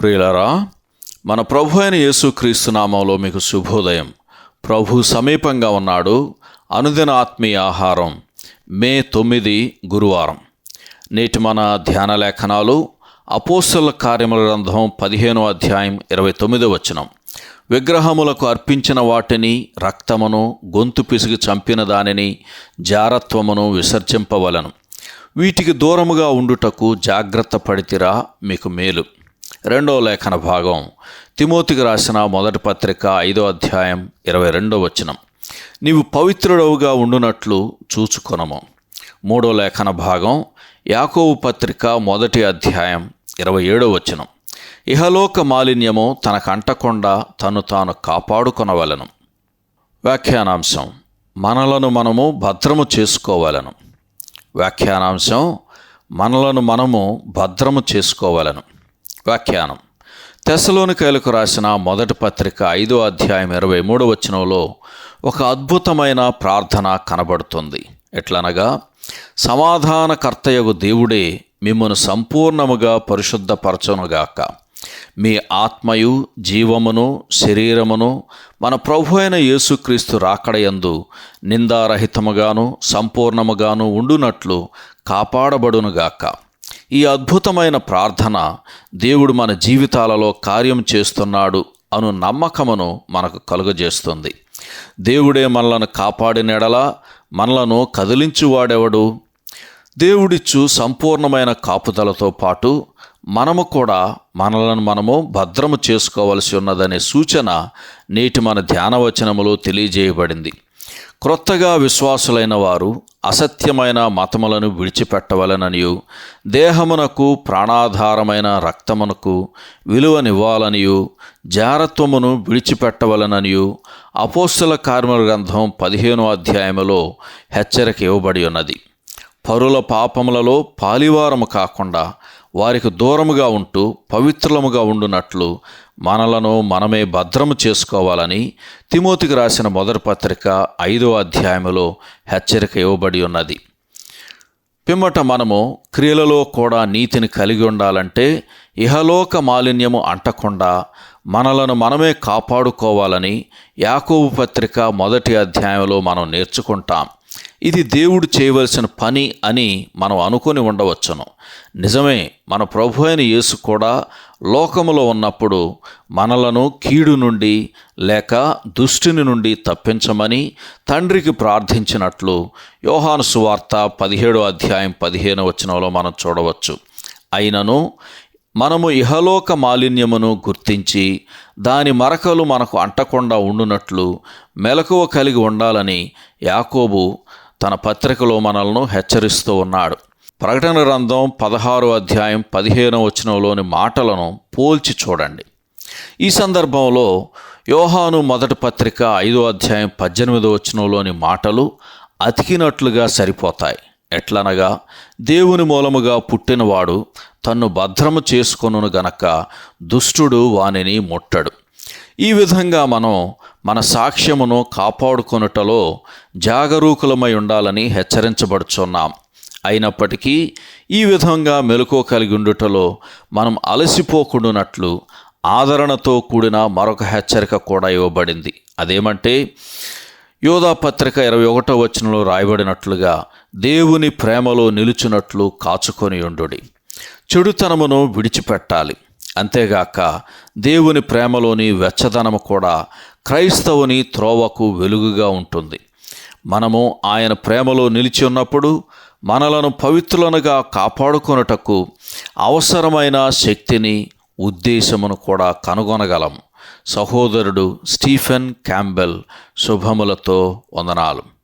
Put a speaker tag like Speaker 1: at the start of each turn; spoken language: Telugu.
Speaker 1: ప్రియులరా మన ప్రభు అయిన యేసుక్రీస్తు నామంలో మీకు శుభోదయం. ప్రభు సమీపంగా ఉన్నాడు. అనుదిన ఆత్మీయ ఆహారం మే తొమ్మిది గురువారం. నేటి మన ధ్యాన లేఖనాలు అపోసల కార్యముల గ్రంథం పదిహేనో అధ్యాయం ఇరవై తొమ్మిదో వచనం. విగ్రహములకు అర్పించిన వాటిని రక్తమును గొంతు పిసిగి చంపిన దానిని జారత్వమును విసర్జింపవలను. వీటికి దూరముగా ఉండుటకు జాగ్రత్త పడితిరా మీకు మేలు. రెండో లేఖన భాగం. తిమోతికి రాసిన మొదటి పత్రిక ఐదో అధ్యాయం ఇరవై రెండో వచనం. నీవు పవిత్రుడవుగా ఉండునట్లు చూచుకొనము. మూడో లేఖన భాగం యాకోవు పత్రిక మొదటి అధ్యాయం ఇరవై ఏడో వచనం. ఇహలోక మాలిన్యము తనకంటకుండా తను తాను కాపాడుకొనవలను. వ్యాఖ్యానాంశం మనలను మనము భద్రము చేసుకోవాలను. వ్యాఖ్యానాంశం మనలను మనము భద్రము చేసుకోవాలను. వ్యాఖ్యానం. తెసలోనికాయలకు రాసిన మొదటి పత్రిక ఐదో అధ్యాయం ఇరవై మూడు వచనంలో ఒక అద్భుతమైన ప్రార్థన కనబడుతుంది. ఎట్లనగా సమాధానకర్తయగు దేవుడే మిమ్మను సంపూర్ణముగా పరిశుద్ధపరచునుగాక. మీ ఆత్మయు జీవమును శరీరమును మన ప్రభు అయిన యేసుక్రీస్తు రాకడయందు నిందారహితముగాను సంపూర్ణముగాను ఉండునట్లు కాపాడబడునుగాక. ఈ అద్భుతమైన ప్రార్థన దేవుడు మన జీవితాలలో కార్యం చేస్తున్నాడు అను నమ్మకమును మనకు కలుగజేస్తుంది. దేవుడే మనలను కాపాడినెడల మనలను కదిలించువాడెవడు? దేవుడిచ్చు సంపూర్ణమైన కాపుదలతో పాటు మనము కూడా మనలను మనము భద్రము చేసుకోవలసి ఉన్నదనే సూచన నేటి మన ధ్యానవచనములో తెలియజేయబడింది. క్రొత్తగా విశ్వాసులైన వారు అసత్యమైన మతములను విడిచిపెట్టవలననియు దేహమునకు ప్రాణాధారమైన రక్తమునకు విలువనివ్వాలనియు జారత్వమును విడిచిపెట్టవలననియు అపోస్తుల కార్మిక గ్రంథం పదిహేనో అధ్యాయములో హెచ్చరిక ఇవ్వబడి ఉన్నది. పరుల పాపములలో పాలివారము కాకుండా వారికి దూరముగా ఉంటూ పవిత్రముగా ఉండునట్లు మనలను మనమే భద్రము చేసుకోవాలని తిమోతికి రాసిన మొదటి పత్రిక ఐదో అధ్యాయములో హెచ్చరిక ఇవ్వబడి ఉన్నది. పిమ్మట మనము క్రియలలో కూడా నీతిని కలిగి ఉండాలంటే ఇహలోక మాలిన్యము అంటకుండా మనలను మనమే కాపాడుకోవాలని యాకోబు పత్రిక మొదటి అధ్యాయంలో మనం నేర్చుకుంటాం. ఇది దేవుడు చేయవలసిన పని అని మనం అనుకొని ఉండవచ్చును. నిజమే మన ప్రభు అయిన యేసు కూడా లోకములో ఉన్నప్పుడు మనలను కీడు నుండి లేక దుష్టిని నుండి తప్పించమని తండ్రికి ప్రార్థించినట్లు యోహాను సువార్త పదిహేడో అధ్యాయం పదిహేను వచనంలో మనం చూడవచ్చు. అయినను మనము ఇహలోక మాలిన్యమును గుర్తించి దాని మరకలు మనకు అంటకుండా ఉండునట్లు మెలకువ కలిగి ఉండాలని యాకోబు తన పత్రికలో మనల్ని హెచ్చరిస్తూ ఉన్నాడు. ప్రకటన గ్రంథం పదహారు అధ్యాయం పదిహేను వచనంలోని మాటలను పోల్చి చూడండి. ఈ సందర్భంలో యోహాను మొదటి పత్రిక ఐదో అధ్యాయం పద్దెనిమిదో వచనంలోని మాటలు అతికినట్లుగా సరిపోతాయి. ఎట్లనగా దేవుని మూలముగా పుట్టినవాడు తన్ను భద్రము చేసుకొనును గనక దుష్టుడు వానిని ముట్టడు. ఈ విధంగా మనం మన సాక్ష్యమును కాపాడుకొనుటలో జాగరూకులమై ఉండాలని హెచ్చరించబడుచున్నాం. అయినప్పటికీ ఈ విధంగా మెలకువ కలిగి ఉండుటలో మనం అలసిపోకుండానట్లు ఆదరణతో కూడిన మరొక హెచ్చరిక కూడా ఇవ్వబడింది. అదేమంటే యోధా పత్రిక ఇరవై ఒకటో వచనంలో రాయబడినట్లుగా దేవుని ప్రేమలో నిలుచున్నట్లు కాచుకొని ఉండుడి. చెడుతనమును విడిచిపెట్టాలి. అంతేగాక దేవుని ప్రేమలోని వెచ్చదనము కూడా క్రైస్తవుని త్రోవకు వెలుగుగా ఉంటుంది. మనము ఆయన ప్రేమలో నిలిచి ఉన్నప్పుడు మనలను పవిత్రులనుగా కాపాడుకొనుటకు అవసరమైన శక్తిని ఉద్దేశమును కూడా కనుగొనగలం. సహోదరుడు స్టీఫెన్ క్యాంబెల్ శుభములతో వందనాలు.